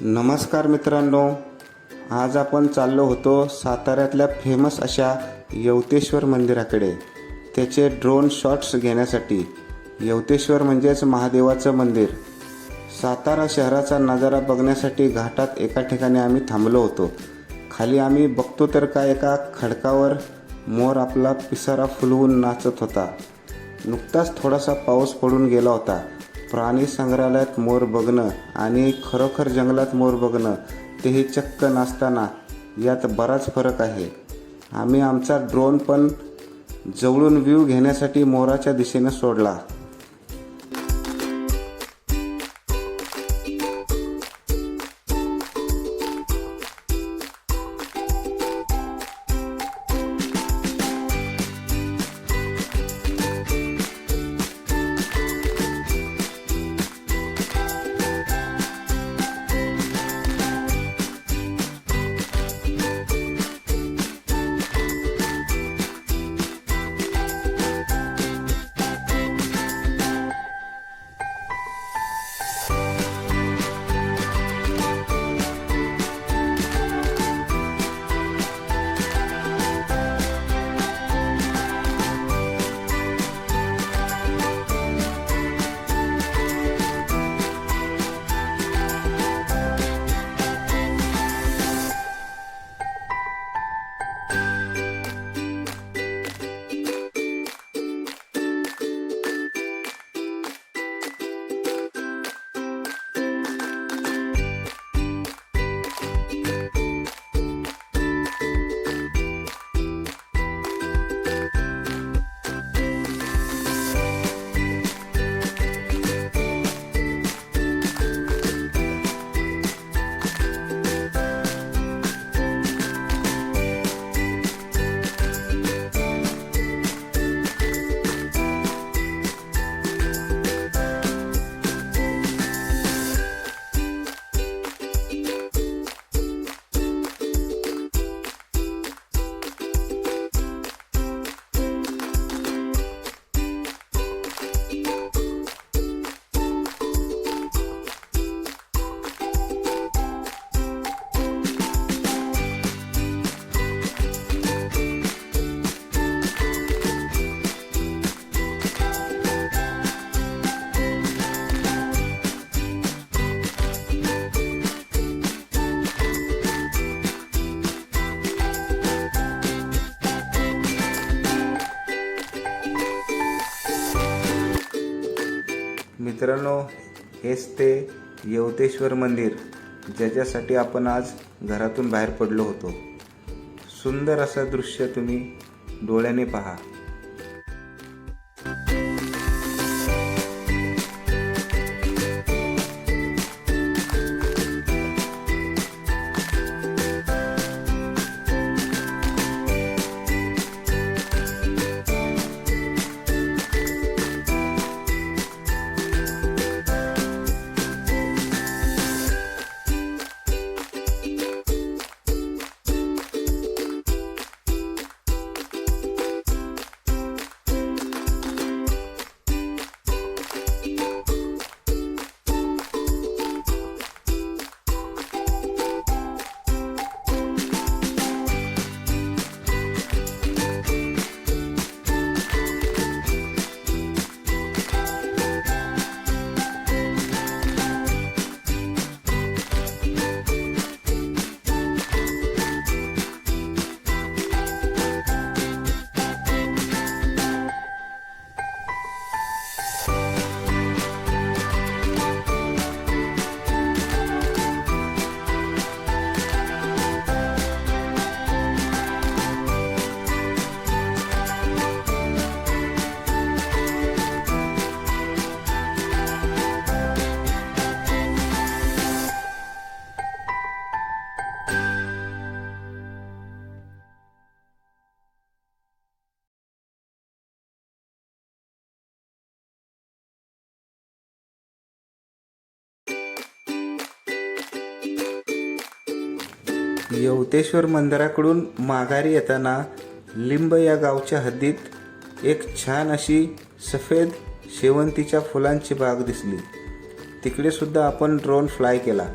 नमस्कार मित्रांनो आज आपण चाललो होतो साताऱ्यातल्या फेमस अशा यवतेश्वर मंदिराकडे त्याचे ड्रोन शॉट्स घेण्यासाठी. यवतेश्वर म्हणजेच महादेवाचं मंदिर. सातारा शहराचा नजारा बघण्यासाठी घाटात एका ठिकाणी आम्ही थांबलो होतो. खाली आम्ही बघतो तर का एका खडकावर मोर आपला पिसारा फुलवून नाचत होता. नुकताच थोडासा पाऊस पडून गेला होता. प्राणी संग्रहालयात मोर बघणं आणि खरोखर जंगलात मोर बघणं तेही चक्क नसताना यात बराच फरक आहे. आम्ही आमचा ड्रोन पण जवळून व्ह्यू घेण्यासाठी मोराच्या दिशेनं सोडला. मित्रांनो हेच ते यवतेश्वर मंदिर ज्याच्यासाठी आपण आज घरातून बाहेर पडलो होतो. सुंदर असं दृश्य तुम्ही डोळ्याने पहा. यवतेश्वर मंदिराकडून माघारी येताना लिंब या गावच्या हद्दीत एक छान अशी सफेद शेवंतीच्या फुलांची बाग दिसली. तिकडे सुद्धा आपण ड्रोन फ्लाय केला.